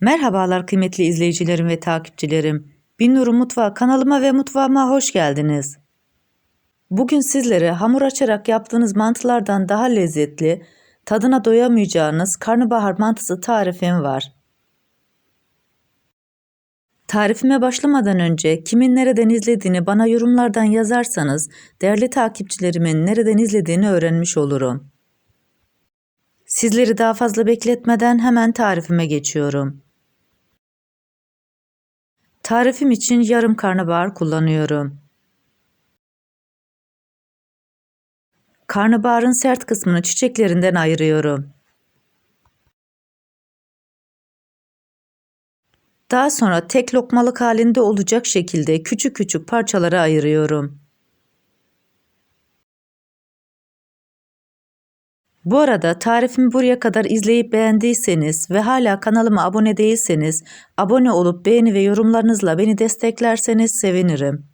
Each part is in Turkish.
Merhabalar kıymetli izleyicilerim ve takipçilerim. Binnur'un Mutfağı kanalıma ve mutfağıma hoş geldiniz. Bugün sizlere hamur açarak yaptığınız mantılardan daha lezzetli, tadına doyamayacağınız karnabahar mantısı tarifim var. Tarifime başlamadan önce kimin nereden izlediğini bana yorumlardan yazarsanız değerli takipçilerimin nereden izlediğini öğrenmiş olurum. Sizleri daha fazla bekletmeden hemen tarifime geçiyorum. Tarifim için yarım karnabahar kullanıyorum. Karnabaharın sert kısmını çiçeklerinden ayırıyorum. Daha sonra tek lokmalık halinde olacak şekilde küçük küçük parçalara ayırıyorum. Bu arada tarifimi buraya kadar izleyip beğendiyseniz ve hala kanalıma abone değilseniz abone olup beğeni ve yorumlarınızla beni desteklerseniz sevinirim.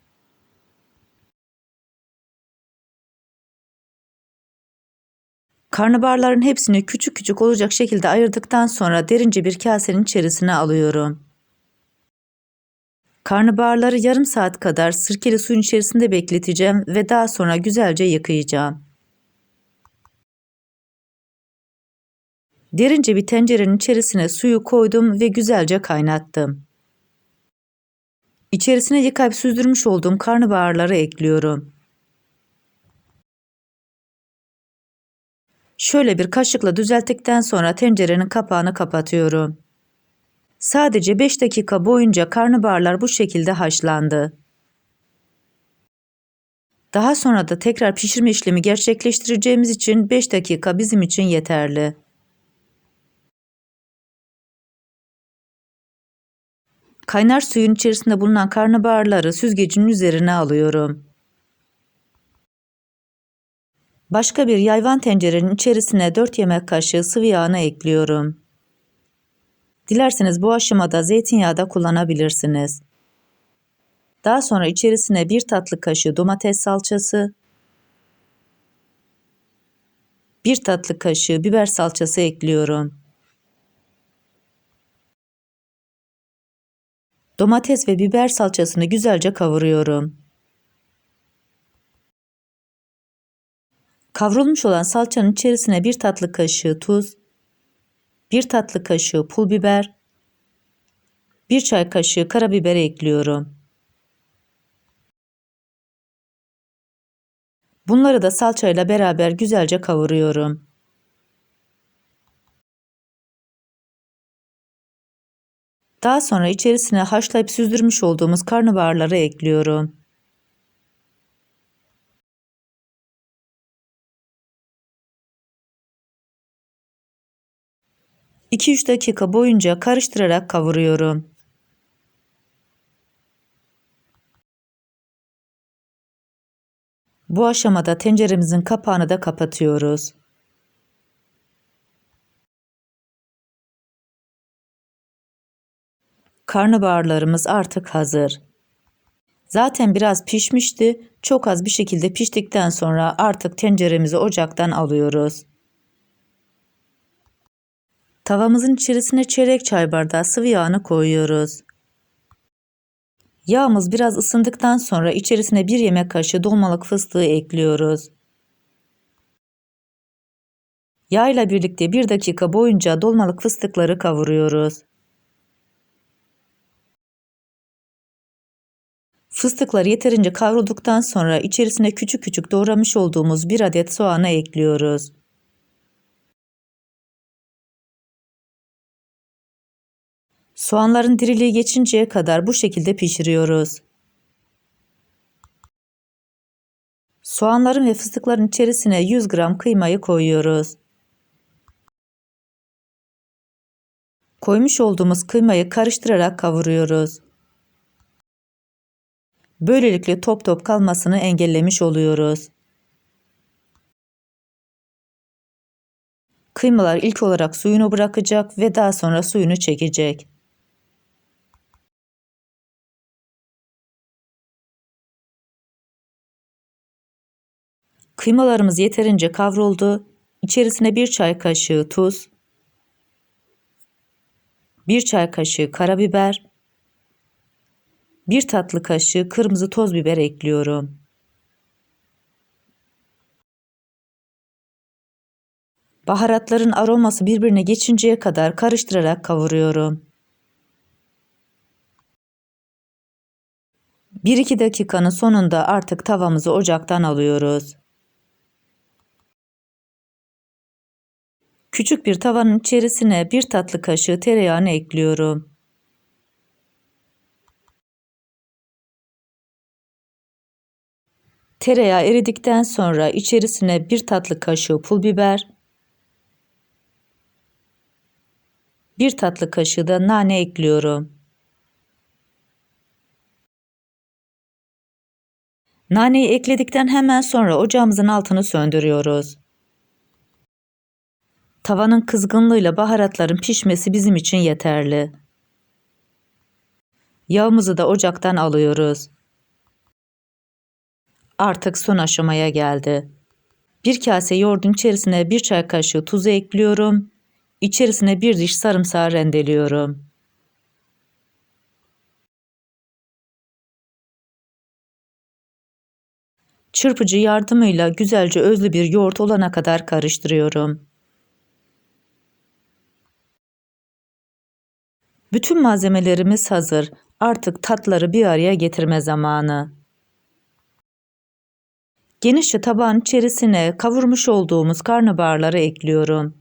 Karnabaharların hepsini küçük küçük olacak şekilde ayırdıktan sonra derince bir kasenin içerisine alıyorum. Karnabaharları yarım saat kadar sirkeli suyun içerisinde bekleteceğim ve daha sonra güzelce yıkayacağım. Derince bir tencerenin içerisine suyu koydum ve güzelce kaynattım. İçerisine yıkayıp süzdürmüş olduğum karnabaharları ekliyorum. Şöyle bir kaşıkla düzelttikten sonra tencerenin kapağını kapatıyorum. Sadece 5 dakika boyunca karnabaharlar bu şekilde haşlandı. Daha sonra da tekrar pişirme işlemi gerçekleştireceğimiz için 5 dakika bizim için yeterli. Kaynar suyun içerisinde bulunan karnabaharları süzgecin üzerine alıyorum. Başka bir yayvan tencerenin içerisine 4 yemek kaşığı sıvı yağını ekliyorum. Dilerseniz bu aşamada zeytinyağı da kullanabilirsiniz. Daha sonra içerisine 1 tatlı kaşığı domates salçası, 1 tatlı kaşığı biber salçası ekliyorum. Domates ve biber salçasını güzelce kavuruyorum. Kavrulmuş olan salçanın içerisine bir tatlı kaşığı tuz, bir tatlı kaşığı pul biber, bir çay kaşığı karabiber ekliyorum. Bunları da salçayla beraber güzelce kavuruyorum. Daha sonra içerisine haşlayıp süzdürmüş olduğumuz karnabaharları ekliyorum. İki üç dakika boyunca karıştırarak kavuruyorum. Bu aşamada tenceremizin kapağını da kapatıyoruz. Karnabaharlarımız artık hazır. Zaten biraz pişmişti. Çok az bir şekilde piştikten sonra artık tenceremizi ocaktan alıyoruz. Tavamızın içerisine çeyrek çay bardağı sıvı yağını koyuyoruz. Yağımız biraz ısındıktan sonra içerisine bir yemek kaşığı dolmalık fıstığı ekliyoruz. Yağ ile birlikte bir dakika boyunca dolmalık fıstıkları kavuruyoruz. Fıstıklar yeterince kavrulduktan sonra içerisine küçük küçük doğramış olduğumuz bir adet soğanı ekliyoruz. Soğanların diriliği geçinceye kadar bu şekilde pişiriyoruz. Soğanların ve fıstıkların içerisine 100 gram kıymayı koyuyoruz. Koymuş olduğumuz kıymayı karıştırarak kavuruyoruz. Böylelikle top top kalmasını engellemiş oluyoruz. Kıymalar ilk olarak suyunu bırakacak ve daha sonra suyunu çekecek. Kıymalarımız yeterince kavruldu. İçerisine bir çay kaşığı tuz, 1 çay kaşığı karabiber, 1 tatlı kaşığı kırmızı toz biber ekliyorum. Baharatların aroması birbirine geçinceye kadar karıştırarak kavuruyorum. 1-2 dakikanın sonunda artık tavamızı ocaktan alıyoruz. Küçük bir tavanın içerisine bir tatlı kaşığı tereyağını ekliyorum. Tereyağı eridikten sonra içerisine bir tatlı kaşığı pul biber, bir tatlı kaşığı da nane ekliyorum. Naneyi ekledikten hemen sonra ocağımızın altını söndürüyoruz. Tavanın kızgınlığıyla baharatların pişmesi bizim için yeterli. Yağımızı da ocaktan alıyoruz. Artık son aşamaya geldi. Bir kase yoğurdun içerisine bir çay kaşığı tuzu ekliyorum. İçerisine bir diş sarımsağı rendeliyorum. Çırpıcı yardımıyla güzelce özlü bir yoğurt olana kadar karıştırıyorum. Bütün malzemelerimiz hazır. Artık tatları bir araya getirme zamanı. Genişçe tabağın içerisine kavurmuş olduğumuz karnabaharları ekliyorum.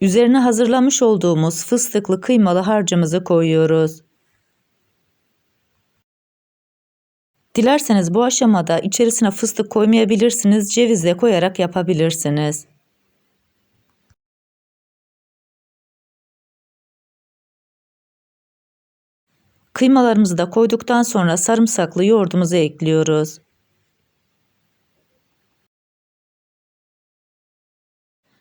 Üzerine hazırlamış olduğumuz fıstıklı kıymalı harcımızı koyuyoruz. Dilerseniz bu aşamada içerisine fıstık koymayabilirsiniz, cevizle koyarak yapabilirsiniz. Kıymalarımızı da koyduktan sonra sarımsaklı yoğurdumuzu ekliyoruz.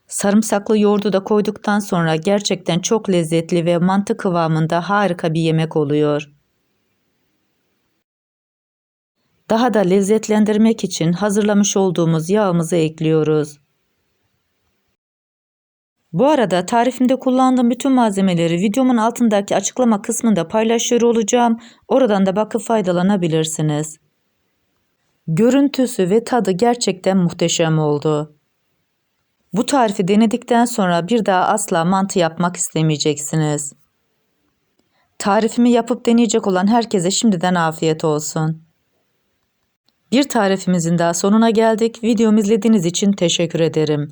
Sarımsaklı yoğurdu da koyduktan sonra gerçekten çok lezzetli ve mantı kıvamında harika bir yemek oluyor. Daha da lezzetlendirmek için hazırlamış olduğumuz yağımızı ekliyoruz. Bu arada tarifimde kullandığım bütün malzemeleri videomun altındaki açıklama kısmında paylaşıyor olacağım. Oradan da bakıp faydalanabilirsiniz. Görüntüsü ve tadı gerçekten muhteşem oldu. Bu tarifi denedikten sonra bir daha asla mantı yapmak istemeyeceksiniz. Tarifimi yapıp deneyecek olan herkese şimdiden afiyet olsun. Bir tarifimizin daha sonuna geldik. Videomu izlediğiniz için teşekkür ederim.